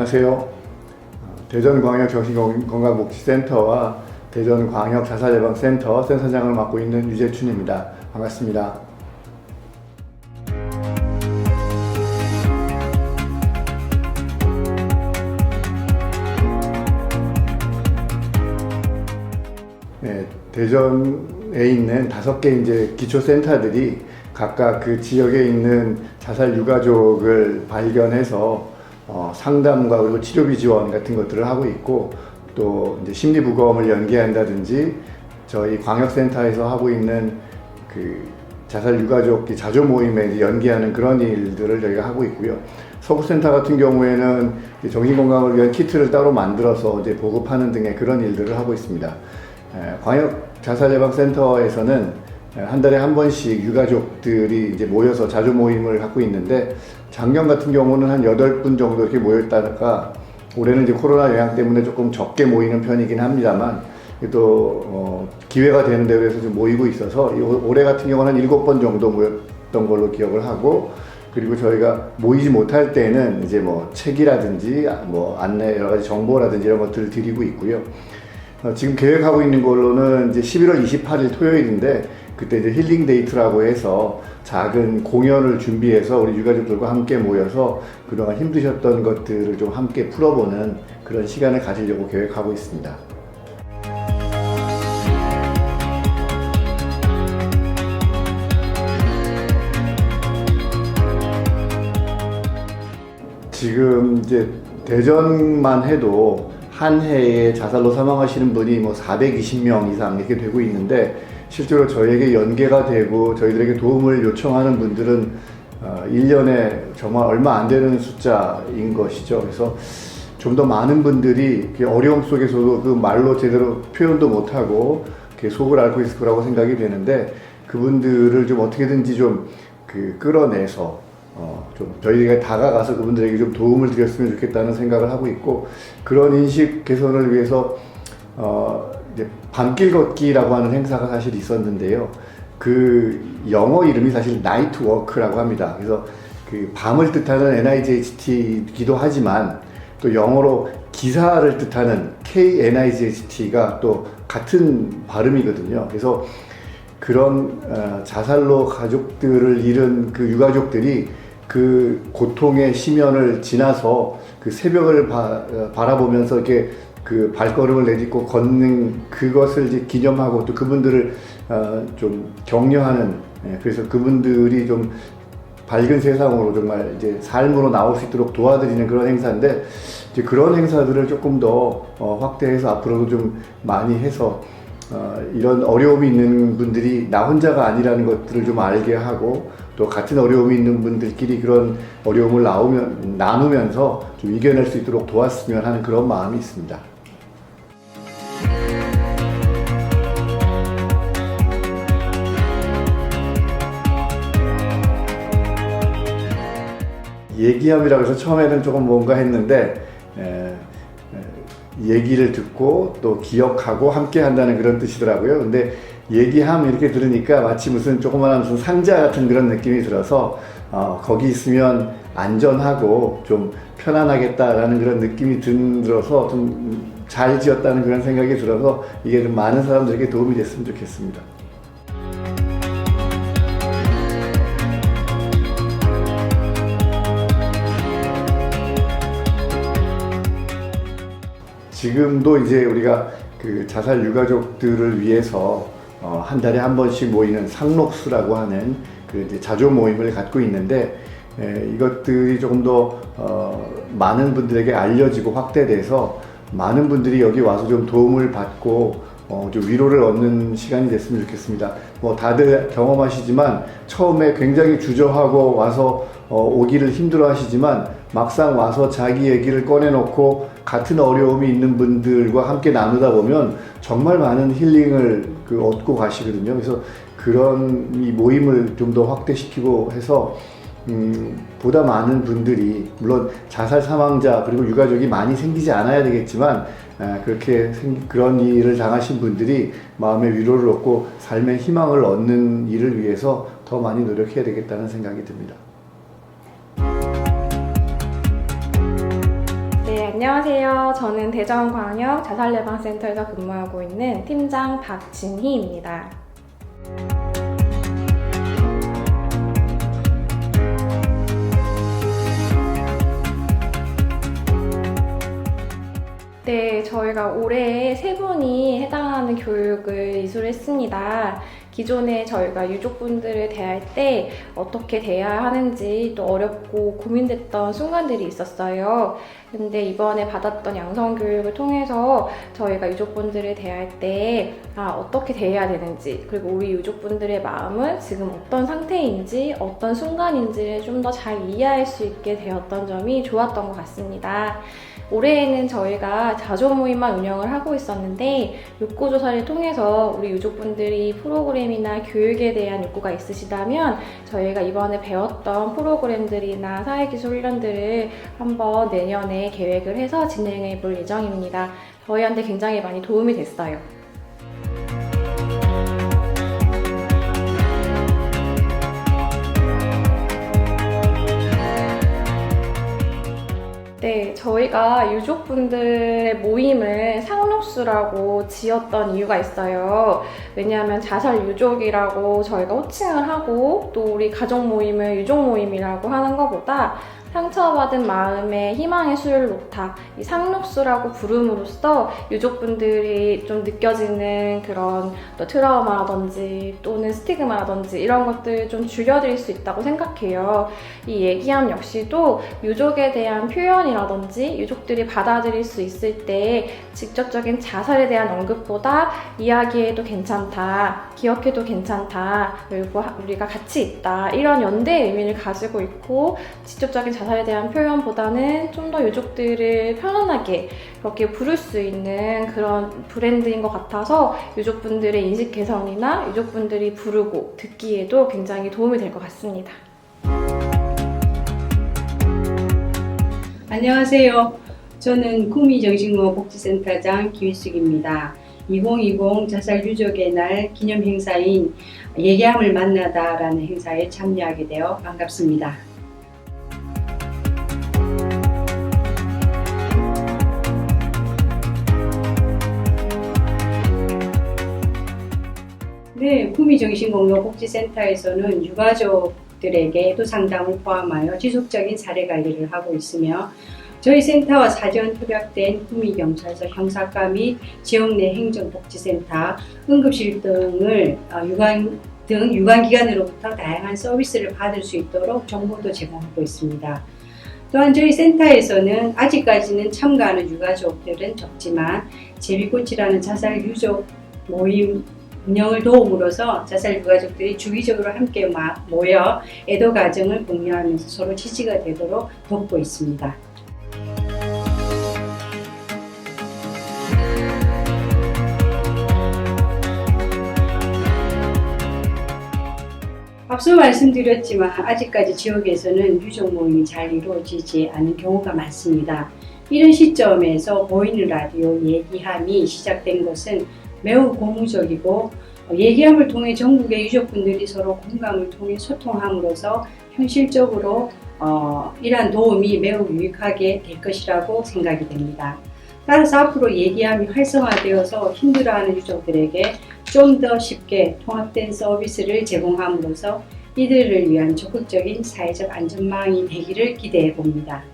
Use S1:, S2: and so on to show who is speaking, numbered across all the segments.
S1: 안녕하세요. 어, 대전광역정신건강복지센터와 대전광역자살예방센터 센터장을 맡고 있는 유재춘입니다. 반갑습니다. 네, 대전에 있는 다섯 개 이제 기초센터들이 각각 그 지역에 있는 자살 유가족을 발견해서 어, 상담과 그리고 치료비 지원 같은 것들을 하고 있고 또 이제 심리 부검을 연계한다든지 저희 광역센터에서 하고 있는 그 자살 유가족 자조 모임에 연계하는 그런 일들을 저희가 하고 있고요. 서구센터 같은 경우에는 정신건강을 위한 키트를 따로 만들어서 이제 보급하는 등의 그런 일들을 하고 있습니다. 에, 광역 자살예방센터에서는 한 달에 한 번씩 유가족들이 이제 모여서 자주 모임을 갖고 있는데 작년 같은 경우는 한 8분 정도 이렇게 모였다가 올해는 이제 코로나 영향 때문에 조금 적게 모이는 편이긴 합니다만 또 어, 기회가 되는 대로 해서 좀 모이고 있어서 올해 같은 경우는 한 7번 정도 모였던 걸로 기억을 하고 그리고 저희가 모이지 못할 때는 이제 뭐 책이라든지 뭐 안내 여러 가지 정보라든지 이런 것들을 드리고 있고요. 어, 지금 계획하고 있는 걸로는 이제 11월 28일 토요일인데 그때 이제 힐링 데이트라고 해서 작은 공연을 준비해서 우리 유가족들과 함께 모여서 그동안 힘드셨던 것들을 좀 함께 풀어보는 그런 시간을 가지려고 계획하고 있습니다. 지금 이제 대전만 해도 한 해에 자살로 사망하시는 분이 뭐 420명 이상 이렇게 되고 있는데 실제로 저희에게 연계가 되고 저희들에게 도움을 요청하는 분들은 어, 1년에 정말 얼마 안 되는 숫자인 것이죠. 그래서 좀 더 많은 분들이 그 어려움 속에서도 그 말로 제대로 표현도 못하고 속을 앓고 있을 거라고 생각이 되는데 그분들을 좀 어떻게든지 좀 그 끌어내서 어, 좀 저희가 다가가서 그분들에게 좀 도움을 드렸으면 좋겠다는 생각을 하고 있고 그런 인식 개선을 위해서 어, 밤길 걷기라고 하는 행사가 사실 있었는데요. 그 영어 이름이 사실 나이트 워크라고 합니다. 그래서 그 밤을 뜻하는 NIGHT이기도 하지만 또 영어로 기사를 뜻하는 KNIGHT가 또 같은 발음이거든요. 그래서 그런 어, 자살로 가족들을 잃은 그 유가족들이 그 고통의 심연을 지나서 그 새벽을 바, 어, 바라보면서 이렇게 그 발걸음을 내딛고 걷는 그것을 이제 기념하고 또 그분들을 어, 좀 격려하는 예, 그래서 그분들이 좀 밝은 세상으로 정말 이제 삶으로 나올 수 있도록 도와드리는 그런 행사인데 이제 그런 행사들을 조금 더 어, 확대해서 앞으로도 좀 많이 해서 어, 이런 어려움이 있는 분들이 나 혼자가 아니라는 것들을 좀 알게 하고 또 같은 어려움이 있는 분들끼리 그런 어려움을 나오면, 나누면서 좀 이겨낼 수 있도록 도왔으면 하는 그런 마음이 있습니다. 얘기함이라고 해서 처음에는 조금 뭔가 했는데 에, 에, 얘기를 듣고 또 기억하고 함께 한다는 그런 뜻이더라고요. 근데 얘기함 이렇게 들으니까 마치 무슨 조그마한 무슨 상자 같은 그런 느낌이 들어서 어, 거기 있으면 안전하고 좀 편안하겠다라는 그런 느낌이 들어서 좀 잘 지었다는 그런 생각이 들어서 이게 좀 많은 사람들에게 도움이 됐으면 좋겠습니다. 지금도 이제 우리가 그 자살 유가족들을 위해서 어, 한 달에 한 번씩 모이는 상록수라고 하는 그 이제 자조 모임을 갖고 있는데 에, 이것들이 조금 더 어, 많은 분들에게 알려지고 확대돼서 많은 분들이 여기 와서 좀 도움을 받고 어, 좀 위로를 얻는 시간이 됐으면 좋겠습니다. 뭐 다들 경험하시지만 처음에 굉장히 주저하고 와서 어, 오기를 힘들어 하시지만 막상 와서 자기 얘기를 꺼내놓고 같은 어려움이 있는 분들과 함께 나누다 보면 정말 많은 힐링을 그 얻고 가시거든요. 그래서 그런 이 모임을 좀 더 확대시키고 해서 음, 보다 많은 분들이 물론 자살 사망자 그리고 유가족이 많이 생기지 않아야 되겠지만 아, 그렇게 생- 그런 일을 당하신 분들이 마음의 위로를 얻고 삶의 희망을 얻는 일을 위해서 더 많이 노력해야 되겠다는 생각이 듭니다.
S2: 안녕하세요. 저는 대전광역 자살예방센터에서 근무하고 있는 팀장 박진희입니다. 네, 저희가 올해 세 분이 해당하는 교육을 이수했습니다. 기존에 저희가 유족분들을 대할 때 어떻게 대해야 하는지 또 어렵고 고민됐던 순간들이 있었어요. 근데 이번에 받았던 양성 교육을 통해서 저희가 유족분들을 대할 때 아, 어떻게 대해야 되는지 그리고 우리 유족분들의 마음은 지금 어떤 상태인지 어떤 순간인지를 좀 더 잘 이해할 수 있게 되었던 점이 좋았던 것 같습니다. 올해에는 저희가 자조 모임만 운영을 하고 있었는데 욕구 조사를 통해서 우리 유족분들이 프로그램 이나 교육에 대한 욕구가 있으시다면 저희가 이번에 배웠던 프로그램들이나 사회기술 훈련들을 한번 내년에 계획을 해서 진행해 볼 예정입니다. 저희한테 굉장히 많이 도움이 됐어요. 네, 저희가 유족분들의 모임을 상록수라고 지었던 이유가 있어요. 왜냐하면 자살 유족이라고 저희가 호칭을 하고 또 우리 가족 모임을 유족 모임이라고 하는 것보다 상처받은 마음에 희망의 수를 놓다 이 상록수라고 부름으로써 유족분들이 좀 느껴지는 그런 또 트라우마라든지 또는 스티그마라든지 이런 것들 좀 줄여드릴 수 있다고 생각해요. 이 얘기함 역시도 유족에 대한 표현이라든지 유족들이 받아들일 수 있을 때 직접적인 자살에 대한 언급보다 이야기해도 괜찮다, 기억해도 괜찮다, 그리고 우리가 같이 있다 이런 연대 의미를 가지고 있고 직접적인 자살에 대한 표현보다는 좀 더 유족들을 편안하게 그렇게 부를 수 있는 그런 브랜드인 것 같아서 유족분들의 인식 개선이나 유족분들이 부르고 듣기에도 굉장히 도움이 될 것 같습니다.
S3: 안녕하세요. 저는 구미정신공업 복지센터장 김희숙입니다. 2020 자살 유족의 날 기념 행사인 얘기함을 만나다라는 행사에 참여하게 되어 반갑습니다. 네, 구미정신공업 복지센터에서는 유가족들에게 또 상담을 포함하여 지속적인 사례 관리를 하고 있으며 저희 센터와 사전 협약된 구미경찰서 형사과 및 지역 내 행정복지센터, 응급실 등을 어, 유관 등 유관기관으로부터 다양한 서비스를 받을 수 있도록 정보도 제공하고 있습니다. 또한 저희 센터에서는 아직까지는 참가하는 유가족들은 적지만 제비꽃이라는 자살 유족 모임 운영을 도움으로써 자살 유가족들이 주기적으로 함께 마- 모여 애도 과정을 공유하면서 서로 지지가 되도록 돕고 있습니다. 앞서 말씀드렸지만 아직까지 지역에서는 유족 모임이 잘 이루어지지 않은 경우가 많습니다. 이런 시점에서 보이는 라디오 얘기함이 시작된 것은 매우 고무적이고 어, 얘기함을 통해 전국의 유족분들이 서로 공감을 통해 소통함으로써 현실적으로 어, 이러한 도움이 매우 유익하게 될 것이라고 생각이 됩니다. 따라서 앞으로 얘기함이 활성화되어서 힘들어하는 유족들에게 좀 더 쉽게 통합된 서비스를 제공함으로써 이들을 위한 적극적인 사회적 안전망이 되기를 기대해 봅니다.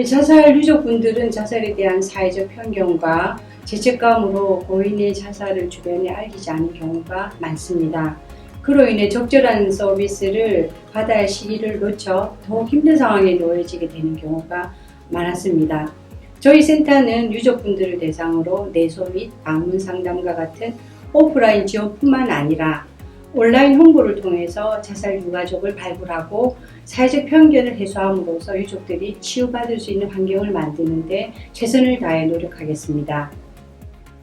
S3: 자살 유족분들은 자살에 대한 사회적 편견과 죄책감으로 고인의 자살을 주변에 알리지 않은 경우가 많습니다. 그로 인해 적절한 서비스를 받아야 할 시기를 놓쳐 더욱 힘든 상황에 놓여지게 되는 경우가 많았습니다. 저희 센터는 유족분들을 대상으로 내소 및 방문 상담과 같은 오프라인 지원뿐만 아니라 온라인 홍보를 통해서 자살 유가족을 발굴하고 사회적 편견을 해소함으로써 유족들이 치유받을 수 있는 환경을 만드는데 최선을 다해 노력하겠습니다.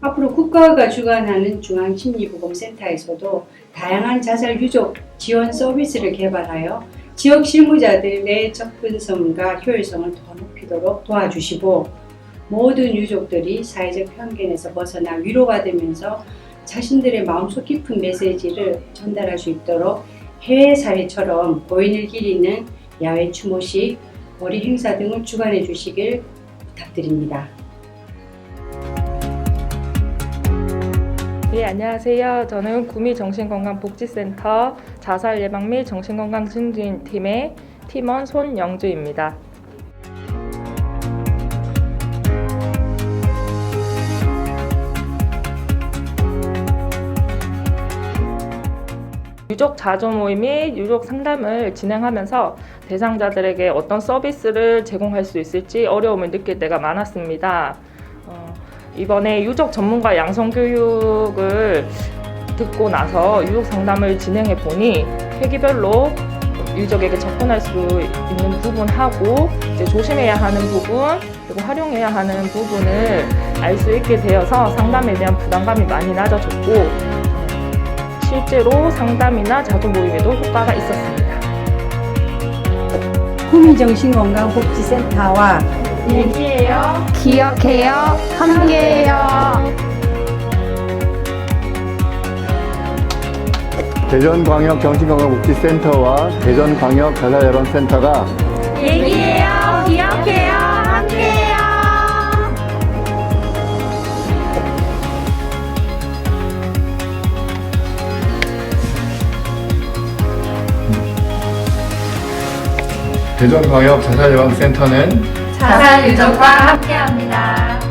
S3: 앞으로 국가가 주관하는 중앙심리보건센터에서도 다양한 자살 유족 지원 서비스를 개발하여 지역 실무자들의 접근성과 효율성을 더 높이도록 도와주시고 모든 유족들이 사회적 편견에서 벗어나 위로받으면서 자신들의 마음속 깊은 메시지를 전달할 수 있도록 해외 사례처럼 고인을 기리는 야외 추모식, 머리 행사 등을 주관해 주시길 부탁드립니다.
S4: 네, 안녕하세요. 저는 구미 정신건강복지센터 자살 예방 및 정신건강 증진팀의 팀원 손영주입니다. 유족 자조 모임 및 유족 상담을 진행하면서 대상자들에게 어떤 서비스를 제공할 수 있을지 어려움을 느낄 때가 많았습니다. 어, 이번에 유족 전문가 양성 교육을 듣고 나서 유족 상담을 진행해 보니 회기별로 유족에게 접근할 수 있는 부분하고 이제 조심해야 하는 부분 그리고 활용해야 하는 부분을 알 수 있게 되어서 상담에 대한 부담감이 많이 낮아졌고 어, 실제로 상담이나 자조 모임에도 효과가 있었습니다.
S3: 구미정신건강복지센터와
S4: 얘기해요.
S2: 기억해요. 함께해요.
S1: 대전광역정신건강복지센터와 대전광역자살예방센터가
S2: 얘기해요.
S1: 대전광역 자살예방센터는
S2: 자살 유족과 함께합니다.